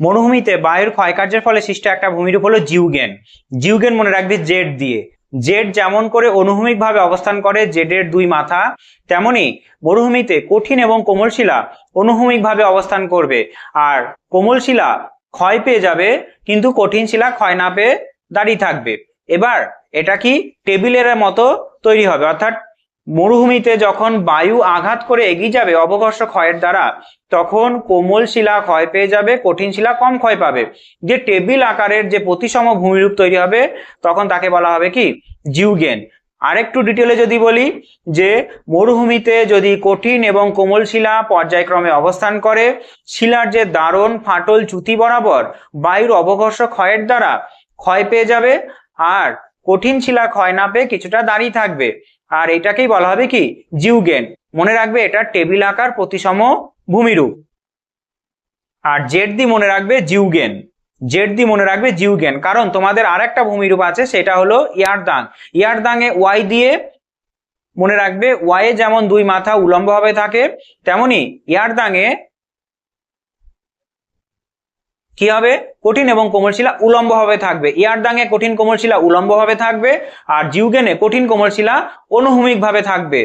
মরুভূমিতে বায়ুর ক্ষয়কার্যের ফলে সৃষ্ট একটা ভূমিরূপ হলো জিউগেন। জিউগেন মনে রাখবি জেড দিয়ে। জেড যেমন করে অনুভূমিকভাবে অবস্থান করে, জেডের দুই মাথা, তেমনি মরুভূমিতে কঠিন এবং কোমল শিলা অনুভূমিকভাবে অবস্থান করবে। আর কোমল শিলা ক্ষয় পেয়ে যাবে, কিন্তু কঠিন শিলা ক্ষয় না পেয়ে দাঁড়িয়ে থাকবে। এবার এটা কি টেবিলের মতো তৈরি হবে, অর্থাৎ মরুভূমিতে যখন বায়ু আঘাত করে এগিয়ে যাবে অবকর্ষ ক্ষয়ের দ্বারা, তখন কোমল শিলা ক্ষয় পেয়ে যাবে, কঠিন শিলা কম ক্ষয় পাবে। যে টেবিল আকারের যে প্রতিসম ভূমিরূপ তৈরি হবে, তখন তাকে বলা হবে কি? জিউগেন। আরেকটু ডিটেলে যদি বলি, যে মরুভূমিতে যদি কঠিন এবং কোমল শিলা পর্যায়ক্রমে অবস্থান করে, শিলার যে দারুণ ফাটল চ্যুতি বরাবর বায়ুর অবকর্ষ ক্ষয়ের দ্বারা ক্ষয় পেয়ে যাবে, আর কঠিন শিলা ক্ষয় না পেয়ে কিছুটা দাঁড়িয়ে থাকবে। আর এটাকেই বলা হবে কি? জিউগেন। মনে রাখবে এটা টেবিল আকার প্রতিসম ভূমিরূপ। আর জেড দি মনে রাখবে জিউগেন। জেড দি মনে রাখবে জিউগেন। কারণ তোমাদের আর একটা ভূমিরূপ আছে, সেটা হলো ইয়ারদাং। ইয়ারদাং এ ওয়াই দিয়ে মনে রাখবে ওয়াই যেমন দুই মাথা উলম্বভাবে থাকে, তেমনি ইয়ারদাং এ কি হবে? কঠিন এবং কোমল শিলা উলম্বভাবে থাকবে। ইয়ারদাঙে কঠিন কোমল শিলা উলম্বভাবে থাকবে আর জিউগেনে কঠিন কোমল শিলা অনুভূমিকভাবে থাকবে।